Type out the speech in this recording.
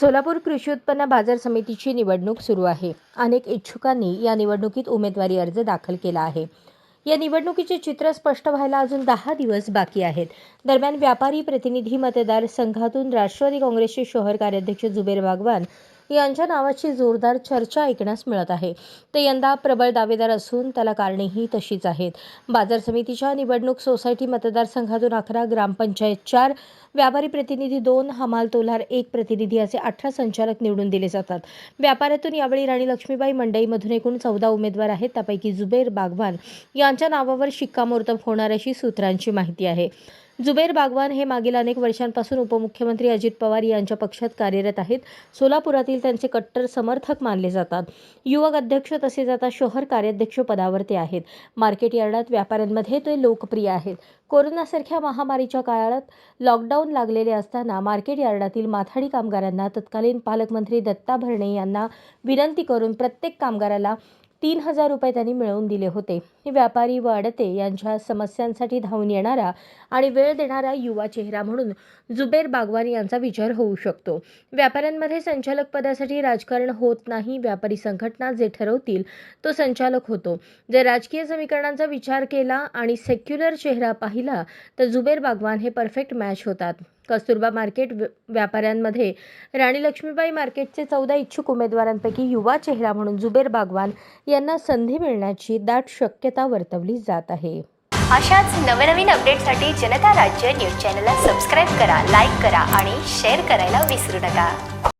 सोलापूर कृषी उत्पन्न बाजार समितीची निवडणूक सुरू आहे. अनेक इच्छुकांनी या निवडणुकीत उमेदवारी अर्ज दाखल केला आहे. या निवडणुकीचे चित्र स्पष्ट व्हायला अजून दहा दिवस बाकी आहेत. दरम्यान व्यापारी प्रतिनिधी मतदार संघातून राष्ट्रवादी काँग्रेसचे शहर कार्याध्यक्ष जुबेर बागवान यांच्या नावाची जोरदार चर्चा ऐकण्यास मिळत आहे. ते यंदा प्रबळ दावेदार असून त्याला कारणेही तशीच आहेत. बाजार समितीच्या निवडणूक सोसायटी मतदारसंघातून अकरा ग्रामपंचायत चार व्यापारी प्रतिनिधी दोन हमाल तोलार एक प्रतिनिधी असे अठरा संचालक निवडून दिले जातात. व्यापाऱ्यातून यावेळी राणी लक्ष्मीबाई मंडईमधून एकूण चौदा उमेदवार आहेत. त्यापैकी जुबेर बागवान यांच्या नावावर शिक्कामोर्तब होणार अशी सूत्रांची माहिती आहे. जुबेर बागवान हे मागील अनेक वर्षांपासून उपमुख्यमंत्री अजित पवार यांच्या पक्षात कार्यरत आहेत. सोलापुरातील त्यांचे कट्टर समर्थक मानले जातात. युवक अध्यक्ष तसेच आता शहर कार्याध्यक्ष पदावर ते आहेत. मार्केट यार्डात व्यापाऱ्यांमध्ये ते लोकप्रिय आहेत. कोरोनासारख्या महामारीच्या काळात लॉकडाऊन लागलेले असताना मार्केट यार्डातील माथाडी कामगारांना तत्कालीन पालकमंत्री दत्ता भरणे यांना विनंती करून प्रत्येक कामगाराला तीन हजार रुपये त्यांनी मिळवून दिले होते. व्यापारी व अडते यांच्या समस्यांसाठी धावून येणारा आणि वेळ देणारा युवा चेहरा म्हणून जुबेर बागवान यांचा विचार होऊ शकतो. व्यापाऱ्यांमध्ये संचालक पदासाठी राजकारण होत नाही व्यापारी संघटना जे ठरवतील तो संचालक होतो. जर राजकीय समीकरणांचा विचार केला आणि सेक्युलर चेहरा पाहिला तर जुबेर बागवान हे परफेक्ट मॅच होतात. कस्तुरबा मार्केट व्यापाऱ्यांमध्ये. राणी लक्ष्मीबाई मार्केटचे चौदा इच्छुक उमेदवारांपैकी युवा चेहरा म्हणून जुबेर बागवान यांना संधी मिळण्याची दाट शक्यता वर्तवली जात आहे. अशाच नवनवीन अपडेटसाठी जनता राज्य न्यूज चॅनलला सबस्क्राईब करा लाईक करा आणि शेअर करायला विसरू नका.